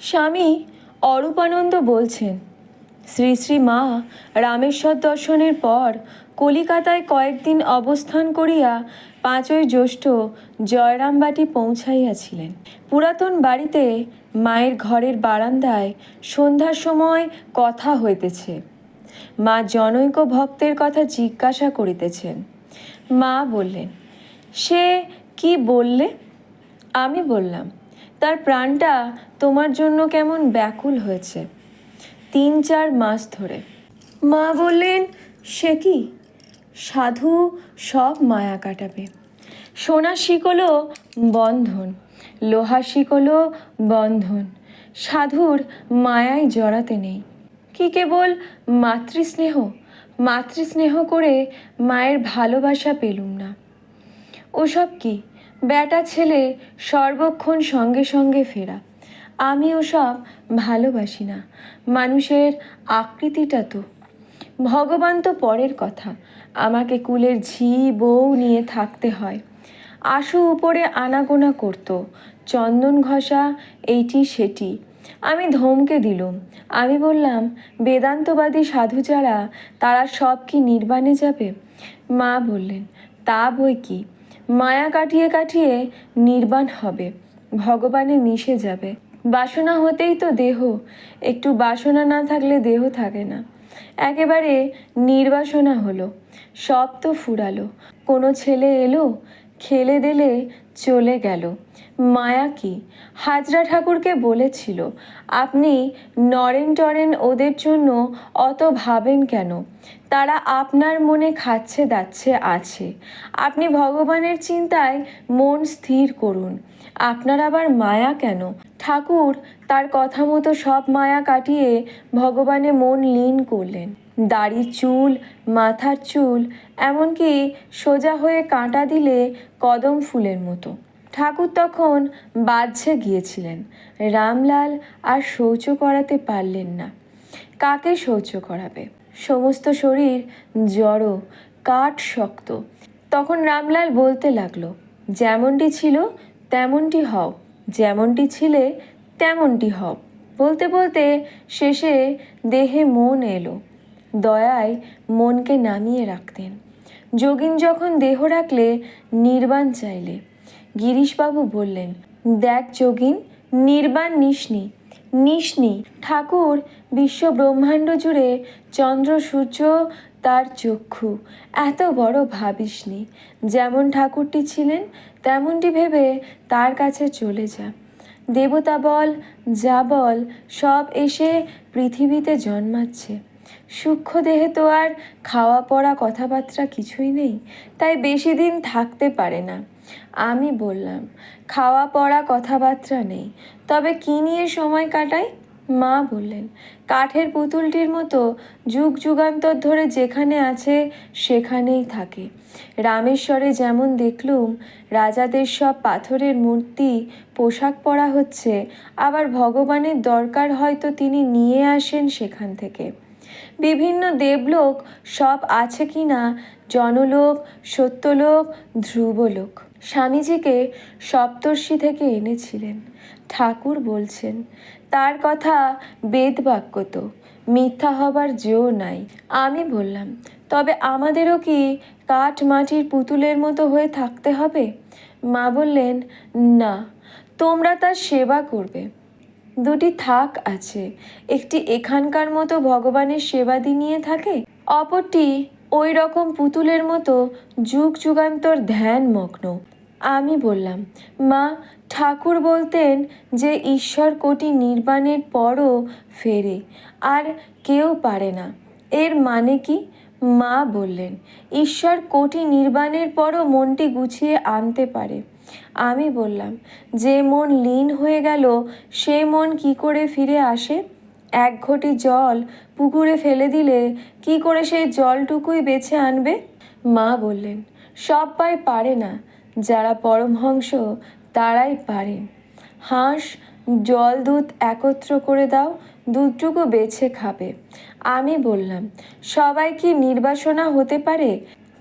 স্বামী অরূপানন্দ বলছেন, শ্রী শ্রী মা, রামেশ্বর দর্শনের পর কলিকাতায় কয়েকদিন অবস্থান করিয়া পাঁচই জ্যৈষ্ঠ জয়রামবাটি পৌঁছাইয়াছিলেন। পুরাতন বাড়িতে মায়ের ঘরের বারান্দায় সন্ধ্যার সময় কথা হইতেছে। মা জনৈক ভক্তের কথা জিজ্ঞাসা করিতেছেন। মা বললেন, সে কি বললে? আমি বললাম তার প্রাণটা তোমার জন্য কেমন ব্যাকুল হয়েছে। তিন চার মাস ধরে। মা বললেন, সে কি? সাধু সব মায়া কাটাবে। সোনার শিকলও বন্ধন, লোহা শিকলও বন্ধন। সাধুর মায়ায় জড়াতে নেই। কি কেবল মাতৃস্নেহ মাতৃস্নেহ করে মায়ের ভালোবাসা পেলুম না। ওসব কি? ব্যাটা ছেলে সর্বক্ষণ সঙ্গে সঙ্গে ফেরা। আমি ওসব ভালোবাসি না। মানুষের আকৃতিটা তো। ভগবান তো পরের কথা। আমাকে কুলের ঝি বউ নিয়ে থাকতে হয়। আশু উপরে আনাগোনা করতো। চন্দন ঘষা, এইটি সেটি। আমি ধমকে দিলুম। আমি বললাম, বেদান্তবাদী সাধু যারা, তারা সব কি নির্বাণে যাবে? মা বললেন, তা বই কি? মায়া কাটিয়ে কাটিয়ে নির্বাণ হবে, ভগবানে মিশে যাবে। বাসনা হতেই তো দেহ, একটু বাসনা না থাকলে দেহ থাকে না। একেবারে নির্বাসনা হলো, সব তো ফুরালো, কোনো ছেলে এলো খেলে দিলে চলে গেল। মায়া কি? হাজরা ঠাকুরকে বলেছিল, আপনি নরেন টরেন ওদের জন্য অত ভাবেন কেন? তারা আপনার মনে খাচ্ছে দাচ্ছে আছে। আপনি ভগবানের চিন্তায় মন স্থির করুন। আপনার আবার মায়া কেন? ঠাকুর তার কথা মতো সব মায়া কাটিয়ে ভগবানে মন লীন করলেন। দাড়ির চুল, মাথার চুল, এমনকি সোজা হয়ে কাঁটা দিলে কদম ফুলের মতো। ঠাকুর তখন বাহ্যে গিয়েছিলেন। রামলাল আর শৌচ করাতে পারলেন না। কাকে শৌচ করাবে? সমস্ত শরীর জড়ো, কাঠ শক্ত। তখন রামলাল বলতে লাগল, যেমনটি ছিল, তেমনটি হও। যেমনটি ছিলে, তেমনটি হও। বলতে বলতে শেষে দেহে মন এলো। দয়ায় মনকে নামিয়ে রাখতেন। যোগিন যখন দেহ রাখলে, নির্বাণ চাইলে। গিরিশবাবু বললেন, দেখ যোগিন, নির্বাণ নিসনি। নিসনি। ঠাকুর বিশ্ব ব্রহ্মাণ্ড জুড়ে চন্দ্র, সূর্য, তার চক্ষু। এত বড় ভাবিসনি। যেমন ঠাকুরটি ছিলেন, তেমনটি ভেবে তার কাছে চলে যা। দেবতা বল, যা বল, সব এসে পৃথিবীতে জন্মাচ্ছে। সূক্ষ্ম দেহে তো আর খাওয়া পড়া কথাবার্তা কিছুই নেই, তাই বেশি দিন থাকতে পারে না। আমি বললাম খাওয়া পড়া কথাবার্তা নেই, তবে কী নিয়ে সময় কাটাই? মা বললেন, কাঠের পুতুলটির মতো যুগ যুগান্তর ধরে যেখানে আছে সেখানেই থাকে। রামেশ্বরে যেমন দেখলুম, রাজাদের সব পাথরের মূর্তি পোশাক পরা হচ্ছে, আবার ভগবানের দরকার হয়তো তিনি নিয়ে আসেন সেখান থেকে। বিভিন্ন দেবলোক সব আছে কি না? জনলোক, সত্যলোক, ধ্রুবলোক। স্বামীজিকে সপ্তর্ষি থেকে এনেছিলেন। ঠাকুর বলছেন, তার কথা বেদবাক্য তো, মিথ্যা হবার জো নাই। আমি বললাম, তবে আমাদেরও কি কাঠ মাটির পুতুলের মতো হয়ে থাকতে হবে? মা বললেন, না, তোমরা তার সেবা করবে। দুটি থাক আছে। একটি এখানকার মতো ভগবানের সেবাদি নিয়ে থাকে, অপরটি ওই রকম পুতুলের মতো যুগ যুগান্তর ধ্যান মগ্ন আমি বললাম, মা, ঠাকুর বলতেন যে ঈশ্বর কোটি নির্বাণের পরও ফেরে, আর কেউ পারে না। এর মানে কি? মা বললেন, ঈশ্বর কোটি নির্বাণের পরও মনটি গুছিয়ে আনতে পারে। আমি বললাম, যে মন লীন হয়ে গেল, সে মন কি করে ফিরে আসে? এক ঘটি জল পুকুরে ফেলে দিলে কি করে সেই জলটুকুই বেছে আনবে? মা বললেন সবাই পারে না, যারা পরমহংস তারাই পারে। হাঁস, জল দুধ একত্র করে দাও, দুধটুকু বেছে খাবে। আমি বললাম, সবাই কি নির্বাসনা হতে পারে?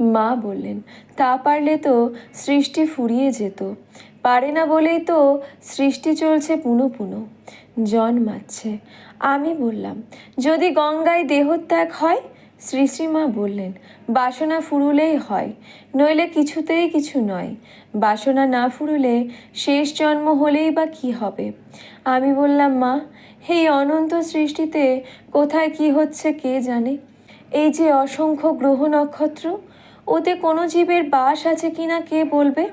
মা বললেন, তা পারলে তো সৃষ্টি ফুরিয়ে যেত। পারে না বলেই তো সৃষ্টি চলছে পুনো পুনো। জন্মাচ্ছে। আমি বললাম, যদি গঙ্গায় দেহত্যাগ হয়? শ্রী শ্রীমা বললেন, বাসনা ফুরুলেই হয়, নইলে কিছুতেই কিছু নয়। বাসনা না ফুরুলে শেষ জন্ম হলেই বা কি হবে? আমি বললাম, মা, এই অনন্ত সৃষ্টিতে কোথায় কি হচ্ছে কে জানে? এই যে অসংখ্য গ্রহ নক্ষত্র ওতে কোনো জীবের বাস আছে কিনা কে বলবে?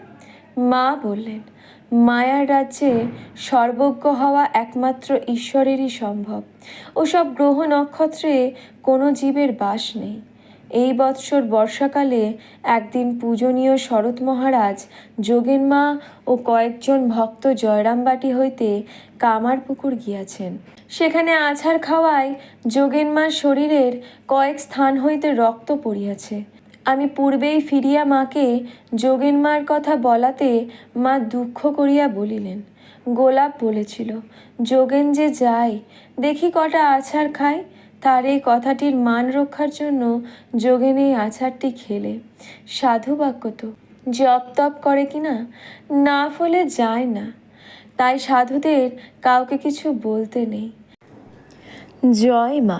মা বললেন, মায়ার রাজ্যে সর্বজ্ঞ হওয়া একমাত্র ঈশ্বরেরই সম্ভব। ওসব গ্রহ নক্ষত্রে কোনো জীবের বাস নেই। এই বৎসর বর্ষাকালে একদিন পূজনীয় শরৎ মহারাজ, যোগেন মা ও কয়েকজন ভক্ত জয়রামবাটি হইতে কামারপুকুর গিয়াছেন। সেখানে আছাড় খাওয়ায় যোগেন মার শরীরের কয়েক স্থান হইতে রক্ত পড়িয়াছে। আমি পূর্বেই ফিরিয়া মাকে যোগেন মার কথা বলাতে মা দুঃখ করিয়া বলিলেন, গোলাপ বলেছিল, যোগেন যে যায়, দেখি কটা আছাড় খায়, তার এই কথাটির মান রক্ষার জন্য যোগেন এই আছাড়টি খেলে। সাধু বাক্য তো, জপ তপ করে কি না? না ফলে যায় না। তাই সাধুদের কাউকে কিছু বলতে নেই। জয় মা